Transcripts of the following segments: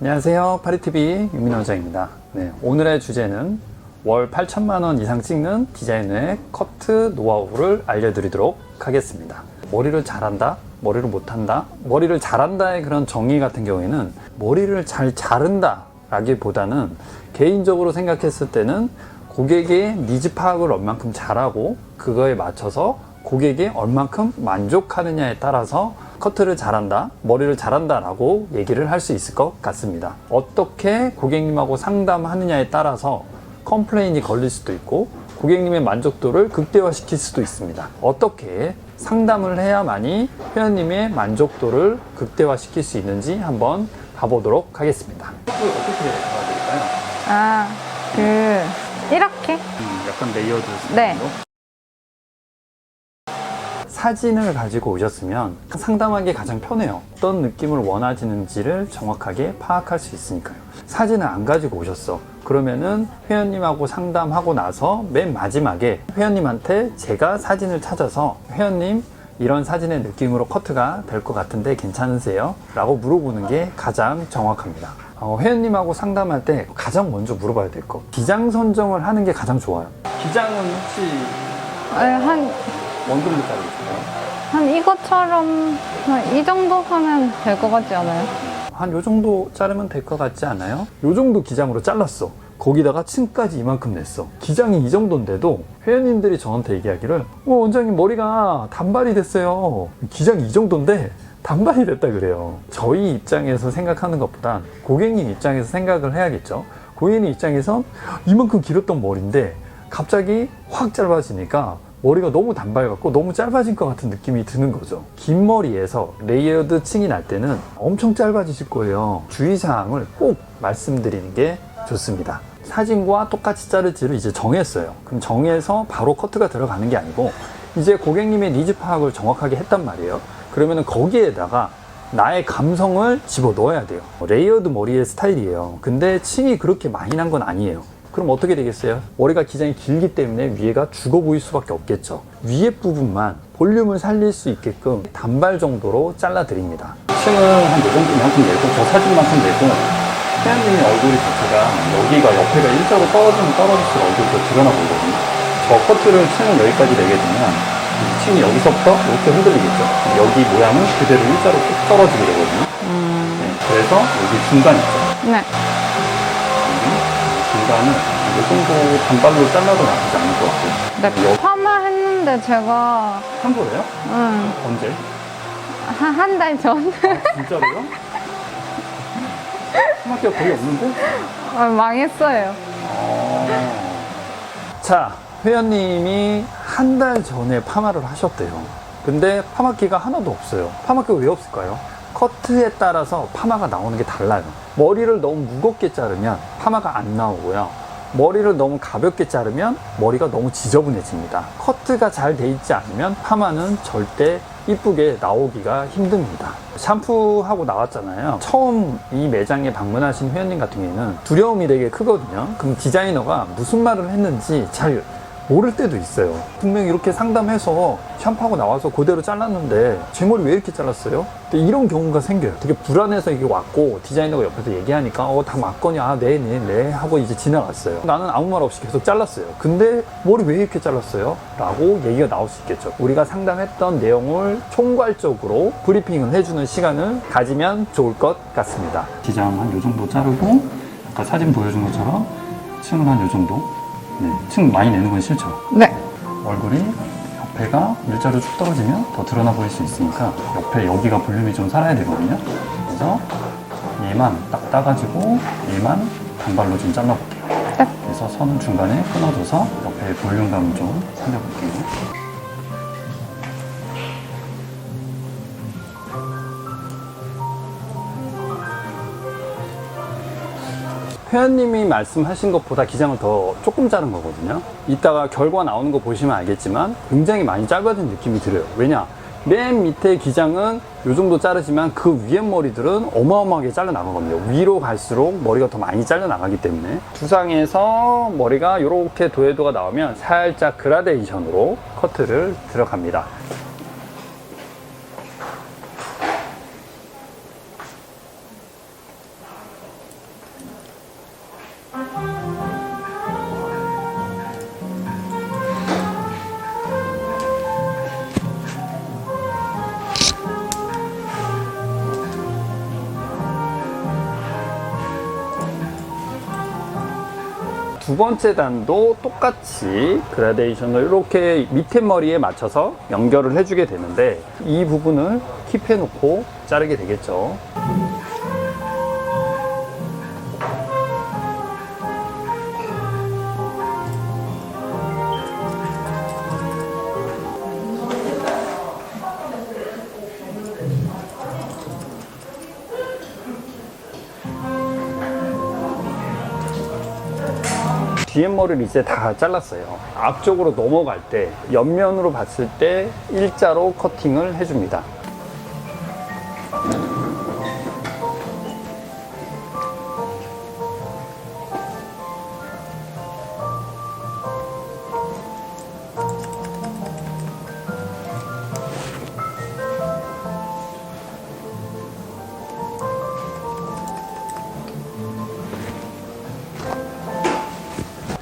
안녕하세요. 파리TV 유민원장입니다. 네, 오늘의 주제는 월 8천만 원 이상 찍는 디자이너의 커트 노하우를 알려드리도록 하겠습니다. 머리를 잘한다? 머리를 못한다? 머리를 잘한다의 그런 정의 같은 경우에는 머리를 잘 자른다 라기보다는 개인적으로 생각했을 때는 고객의 니즈 파악을 얼만큼 잘하고 그거에 맞춰서 고객이 얼만큼 만족하느냐에 따라서 커트를 잘한다, 머리를 잘한다 라고 얘기를 할 수 있을 것 같습니다. 어떻게 고객님하고 상담하느냐에 따라서 컴플레인이 걸릴 수도 있고 고객님의 만족도를 극대화시킬 수도 있습니다. 어떻게 상담을 해야만이 회원님의 만족도를 극대화시킬 수 있는지 한번 봐보도록 하겠습니다. 어떻게 도와드릴까요? 아, 그, 이렇게? 약간 레이어드 네. 사진을 가지고 오셨으면 상담하기 가장 편해요. 어떤 느낌을 원하시는지를 정확하게 파악할 수 있으니까요. 사진을 안 가지고 오셨어. 그러면은 회원님하고 상담하고 나서 맨 마지막에 회원님한테 제가 사진을 찾아서 회원님 이런 사진의 느낌으로 커트가 될 것 같은데 괜찮으세요? 라고 물어보는 게 가장 정확합니다. 어, 회원님하고 상담할 때 가장 먼저 물어봐야 될 거. 기장 선정을 하는 게 가장 좋아요. 기장은 혹시 아, 한, 자르시나요? 한 이것처럼, 한이 정도 하면 될 것 같지 않아요? 한 요 정도 자르면 될 것 같지 않아요? 요 정도 기장으로 잘랐어. 거기다가 층까지 이만큼 냈어. 기장이 이 정도인데도 회원님들이 저한테 얘기하기를 어, 원장님 머리가 단발이 됐어요. 기장이 이 정도인데 단발이 됐다 그래요. 저희 입장에서 생각하는 것보단 고객님 입장에서 생각을 해야겠죠. 고객님 입장에선 이만큼 길었던 머리인데 갑자기 확 짧아지니까 머리가 너무 단발 같고 너무 짧아진 것 같은 느낌이 드는 거죠. 긴 머리에서 레이어드 층이 날 때는 엄청 짧아지실 거예요. 주의사항을 꼭 말씀드리는 게 좋습니다. 사진과 똑같이 자를지를 이제 정했어요. 그럼 정해서 바로 커트가 들어가는 게 아니고 이제 고객님의 니즈 파악을 정확하게 했단 말이에요. 그러면은 거기에다가 나의 감성을 집어 넣어야 돼요. 레이어드 머리의 스타일이에요. 근데 층이 그렇게 많이 난 건 아니에요. 그럼 어떻게 되겠어요? 머리가 기장이 길기 때문에 위에가 죽어 보일 수밖에 없겠죠. 위에 부분만 볼륨을 살릴 수 있게끔 단발 정도로 잘라 드립니다. 층은 한요 정도 만큼 내고 저 사진만큼 내고 태연님의 얼굴이 자체가 여기가 옆에가 일자로 떨어지면 떨어질수록 얼굴이 더 드러나 보이거든요. 저 커트를 층을 여기까지 내게 되면 이 층이 여기서부터 이렇게 흔들리겠죠. 여기 모양은 그대로 일자로 쭉 떨어지게 되거든요. 네, 그래서 여기 중간 있죠. 네. 중간은 이 정도 단발로 잘라도 나쁘지 않을 것 같고. 네. 여- 파마 했는데 제가, 한 거예요? 응, 언제? 한, 한달 전? 진짜로요? 스마트가 거의 없는데? 아, 망했어요. 자, 회원님이 한 달 전에 파마를 하셨대요. 근데 파마기가 하나도 없어요. 파마기가 왜 없을까요? 커트에 따라서 파마가 나오는 게 달라요. 머리를 너무 무겁게 자르면 파마가 안 나오고요. 머리를 너무 가볍게 자르면 머리가 너무 지저분해집니다. 커트가 잘 돼 있지 않으면 파마는 절대 이쁘게 나오기가 힘듭니다. 샴푸하고 나왔잖아요. 처음 이 매장에 방문하신 회원님 같은 경우에는 두려움이 되게 크거든요. 그럼 디자이너가 무슨 말을 했는지 잘 모를 때도 있어요. 분명히 이렇게 상담해서 샴푸하고 나와서 그대로 잘랐는데 제 머리 왜 이렇게 잘랐어요? 이런 경우가 생겨요. 되게 불안해서 이게 왔고 디자이너가 옆에서 얘기하니까 어 다 맞거냐 아, 네네 네 하고 이제 지나갔어요. 나는 아무 말 없이 계속 잘랐어요. 근데 머리 왜 이렇게 잘랐어요? 라고 얘기가 나올 수 있겠죠. 우리가 상담했던 내용을 총괄적으로 브리핑을 해주는 시간을 가지면 좋을 것 같습니다. 기장 한요 정도 자르고 아까 사진 보여준 것처럼 층을 한요 정도 네, 층 많이 내는 건 싫죠. 네. 얼굴이 옆에가 일자로 쭉 떨어지면 더 드러나 보일 수 있으니까 옆에 여기가 볼륨이 좀 살아야 되거든요. 그래서 얘만 딱 따가지고 얘만 단발로 좀 잘라볼게요. 네. 그래서 선을 중간에 끊어줘서 옆에 볼륨감을 좀 살려볼게요. 회원님이 말씀하신 것보다 기장을 더 조금 자른 거거든요. 이따가 결과 나오는 거 보시면 알겠지만 굉장히 많이 짧아진 느낌이 들어요. 왜냐? 맨 밑에 기장은 요 정도 자르지만 그 위에 머리들은 어마어마하게 잘려 나가거든요. 위로 갈수록 머리가 더 많이 잘려 나가기 때문에 두상에서 머리가 이렇게 도해도가 나오면 살짝 그라데이션으로 커트를 들어갑니다. 두 번째 단도 똑같이 그라데이션을 이렇게 밑에 머리에 맞춰서 연결을 해주게 되는데 이 부분을 킵해 놓고 자르게 되겠죠. 뒤에머리를 이제 다 잘랐어요. 앞쪽으로 넘어갈 때 옆면으로 봤을 때 일자로 커팅을 해줍니다.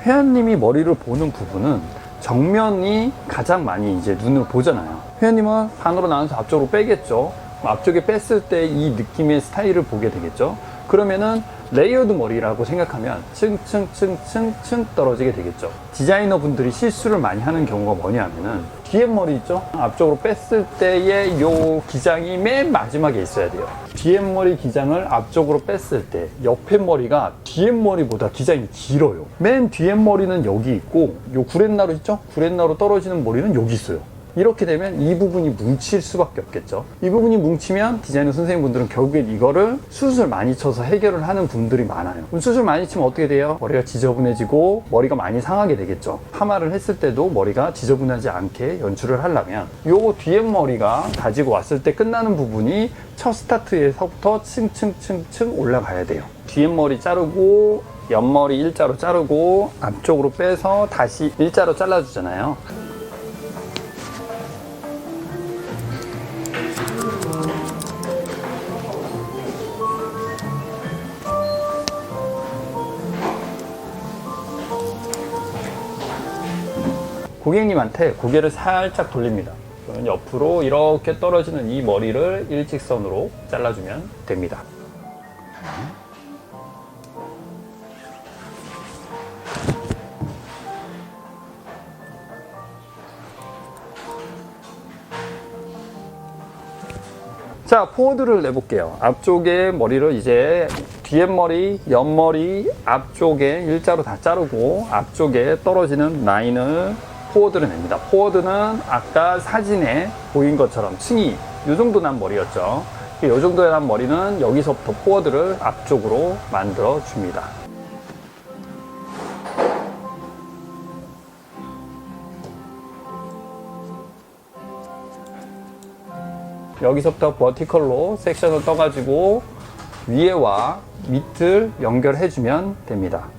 회원님이 머리를 보는 부분은 정면이 가장 많이 이제 눈을 보잖아요. 회원님은 반으로 나눠서 앞쪽으로 빼겠죠. 앞쪽에 뺐을 때 이 느낌의 스타일을 보게 되겠죠. 그러면은 레이어드 머리라고 생각하면 층층층층층 떨어지게 되겠죠. 디자이너 분들이 실수를 많이 하는 경우가 뭐냐면은 뒤에 머리 있죠? 앞쪽으로 뺐을 때의 요 기장이 맨 마지막에 있어야 돼요. 뒤에 머리 기장을 앞쪽으로 뺐을 때 옆에 머리가 뒤에 머리보다 기장이 길어요. 맨 뒤에 머리는 여기 있고 요 구렛나루 있죠? 구렛나루 떨어지는 머리는 여기 있어요. 이렇게 되면 이 부분이 뭉칠 수밖에 없겠죠. 이 부분이 뭉치면 디자이너 선생님분들은 결국엔 이거를 수술 많이 쳐서 해결을 하는 분들이 많아요. 그럼 수술 많이 치면 어떻게 돼요? 머리가 지저분해지고 머리가 많이 상하게 되겠죠. 파마를 했을 때도 머리가 지저분하지 않게 연출을 하려면 요 뒤에 머리가 가지고 왔을 때 끝나는 부분이 첫 스타트에서부터 층층층층 올라가야 돼요. 뒤에 머리 자르고 옆머리 일자로 자르고 앞쪽으로 빼서 다시 일자로 잘라주잖아요. 고객님한테 고개를 살짝 돌립니다. 옆으로 이렇게 떨어지는 이 머리를 일직선으로 잘라주면 됩니다. 자, 포워드를 내볼게요. 앞쪽에 머리를 이제 뒤에 머리, 옆머리, 앞쪽에 일자로 다 자르고 앞쪽에 떨어지는 라인을 포워드를 냅니다. 포워드는 아까 사진에 보인 것처럼 층이 이 정도 난 머리였죠. 이 정도의 난 머리는 여기서부터 포워드를 앞쪽으로 만들어 줍니다. 여기서부터 버티컬로 섹션을 떠가지고 위에와 밑을 연결해주면 됩니다.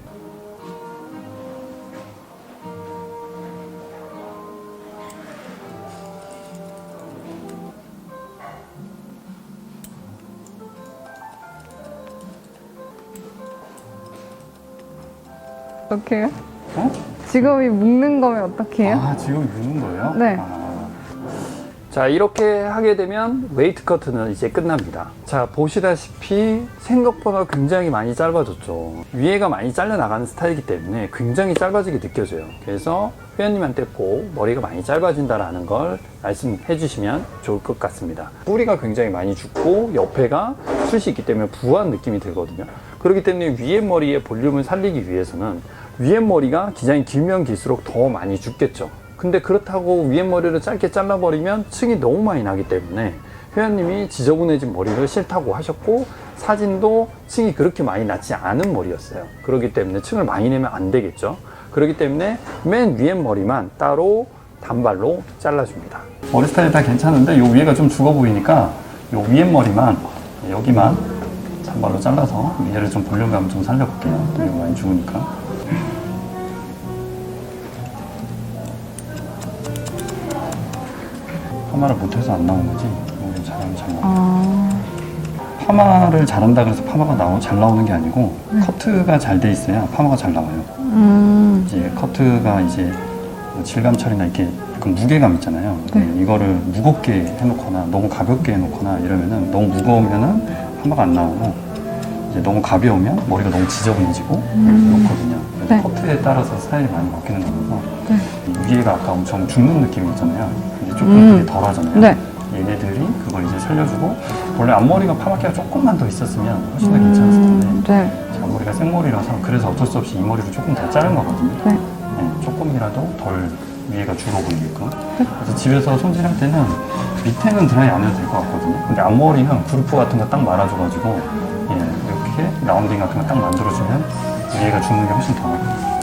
어떻게 해요? 어? 직업이 묶는 거면 어떻게 해요? 아, 지금 있는 거예요? 네. 아. 자, 이렇게 하게 되면 웨이트 커트는 이제 끝납니다. 자, 보시다시피 생각보다 굉장히 많이 짧아졌죠. 위에가 많이 잘려나가는 스타일이기 때문에 굉장히 짧아지게 느껴져요. 그래서 회원님한테 꼭 머리가 많이 짧아진다라는 걸 말씀해 주시면 좋을 것 같습니다. 뿌리가 굉장히 많이 죽고 옆에가 숱이 있기 때문에 부한 느낌이 들거든요. 그렇기 때문에 위에 머리의 볼륨을 살리기 위해서는 위에 머리가 기장이 길면 길수록 더 많이 죽겠죠. 근데 그렇다고 위에 머리를 짧게 잘라버리면 층이 너무 많이 나기 때문에 회원님이 지저분해진 머리를 싫다고 하셨고 사진도 층이 그렇게 많이 나지 않은 머리였어요. 그렇기 때문에 층을 많이 내면 안 되겠죠. 그렇기 때문에 맨 위에 머리만 따로 단발로 잘라줍니다. 머리 스타일 다 괜찮은데 요 위에가 좀 죽어 보이니까 요 위에 머리만 여기만 단발로 잘라서 얘를 좀 볼륨감 좀 살려볼게요. 여기 많이 죽으니까. 파마를 못해서 안 나온 거지. 우리 잘하면 잘 나와. 아, 파마를 잘한다 그래서 파마가 나오, 잘 나오는 게 아니고 커트가 잘 돼 있어야 파마가 잘 나와요. 음, 이제 커트가 이제 뭐 질감 처리나 이렇게 약간 무게감 있잖아요. 네. 이거를 무겁게 해놓거나 너무 가볍게 해놓거나 이러면은 너무 무거우면은 파마가 안 나오고 이제 너무 가벼우면 머리가 너무 지저분해지고 그렇거든요. 그래서 네. 커트에 따라서 스타일이 많이 바뀌는 거라서 네. 이 위에가 아까 엄청 죽는 느낌이 있잖아요. 이제 조금 음. 그게 덜하잖아요. 네. 얘네들이 그걸 이제 살려주고 원래 앞머리가 파마기가 조금만 더 있었으면 훨씬 더 괜찮았을 텐데 음, 네. 제 앞머리가 생머리라서 그래서 어쩔 수 없이 이 머리를 조금 더 자른 거거든요. 네. 네, 조금이라도 덜 위에가 줄어 보이게끔. 그래서 집에서 손질할 때는 밑에는 드라이 안 해도 될 것 같거든요. 근데 앞머리는 그루프 같은 거 딱 말아줘가지고 예, 이렇게 라운딩 같은 거 딱 만들어주면 위에가 죽는 게 훨씬 더 나아요.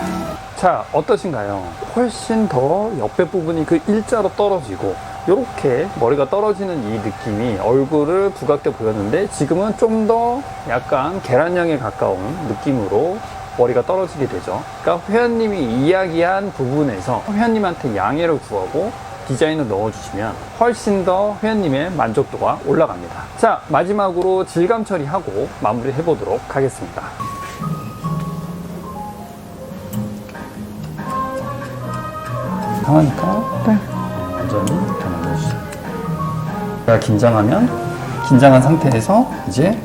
자, 어떠신가요? 훨씬 더 옆에 부분이 그 일자로 떨어지고 이렇게 머리가 떨어지는 이 느낌이 얼굴을 부각돼 보였는데 지금은 좀 더 약간 계란형에 가까운 느낌으로 머리가 떨어지게 되죠. 그러니까 회원님이 이야기한 부분에서 회원님한테 양해를 구하고 디자인을 넣어주시면 훨씬 더 회원님의 만족도가 올라갑니다. 자, 마지막으로 질감 처리하고 마무리 해 보도록 하겠습니다. 강하니까 네. 완전히 이렇게 만들어주세요. 내가 긴장하면 긴장한 상태에서 이제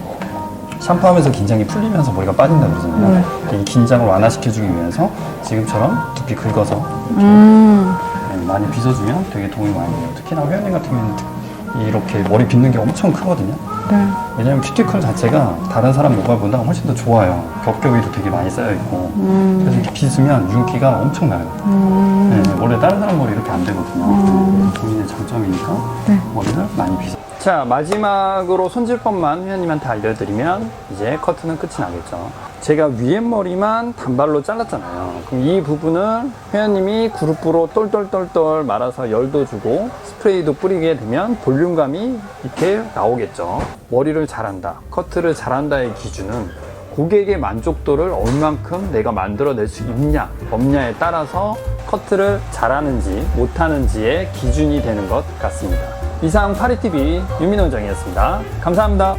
샴푸하면서 긴장이 풀리면서 머리가 빠진다 그러잖아요. 이 긴장을 완화시켜주기 위해서 지금처럼 두피 긁어서 음. 네, 많이 빗어주면 되게 도움이 많이 돼요. 특히나 회원님 같은 경우는 이렇게 머리 빗는 게 엄청 크거든요. 네. 왜냐면 큐티클 자체가 다른 사람 모발보다 훨씬 더 좋아요. 겹겹이도 되게 많이 쌓여 있고. 음. 그래서 이렇게 빗으면 윤기가 엄청 나요. 음. 네, 원래 다른 사람 머리 이렇게 안 되거든요. 음. 본인의 장점이니까 네. 머리를 많이 빗어. 자, 마지막으로 손질법만 회원님한테 알려드리면 이제 커트는 끝이 나겠죠. 제가 위에 머리만 단발로 잘랐잖아요. 그럼 이 부분을 회원님이 그룹으로 똘똘똘똘 말아서 열도 주고 스프레이도 뿌리게 되면 볼륨감이 이렇게 나오겠죠. 머리를 잘한다, 커트를 잘한다의 기준은 고객의 만족도를 얼만큼 내가 만들어낼 수 있냐, 없냐에 따라서 커트를 잘하는지 못하는지의 기준이 되는 것 같습니다. 이상 파리TV 유민원장이었습니다. 감사합니다.